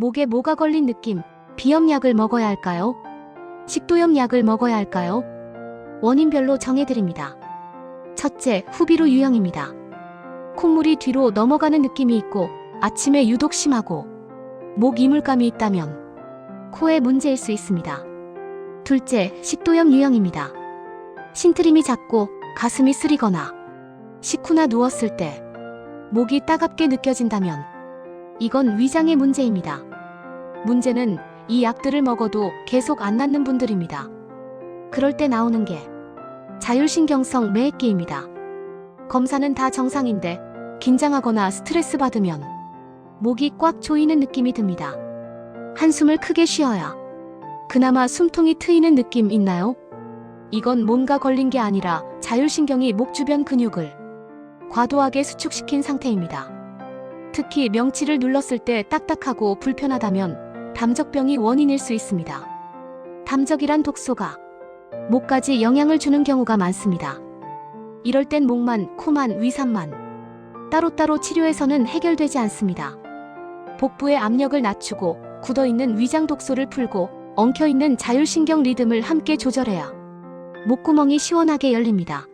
목에 뭐가 걸린 느낌. 비염약을 먹어야 할까요? 식도염 약을 먹어야 할까요? 원인별로 정해드립니다. 첫째, 후비로 유형입니다. 콧물이 뒤로 넘어가는 느낌이 있고 아침에 유독 심하고 목 이물감이 있다면 코에 문제일 수 있습니다. 둘째, 식도염 유형입니다. 신트림이 작고 가슴이 쓰리거나 식후나 누웠을 때 목이 따갑게 느껴진다면 이건 위장의 문제입니다. 문제는 이 약들을 먹어도 계속 안 낫는 분들입니다. 그럴 때 나오는 게 자율신경성 매액기입니다. 검사는 다 정상인데 긴장하거나 스트레스 받으면 목이 꽉 조이는 느낌이 듭니다. 한숨을 크게 쉬어야 그나마 숨통이 트이는 느낌 있나요? 이건 뭔가 걸린 게 아니라 자율신경이 목 주변 근육을 과도하게 수축시킨 상태입니다. 특히 명치를 눌렀을 때 딱딱하고 불편하다면 담적병이 원인일 수 있습니다. 담적이란 독소가 목까지 영향을 주는 경우가 많습니다. 이럴 땐 목만, 코만, 위산만 따로따로 치료해서는 해결되지 않습니다. 복부의 압력을 낮추고 굳어있는 위장 독소를 풀고 엉켜있는 자율신경 리듬을 함께 조절해야 목구멍이 시원하게 열립니다.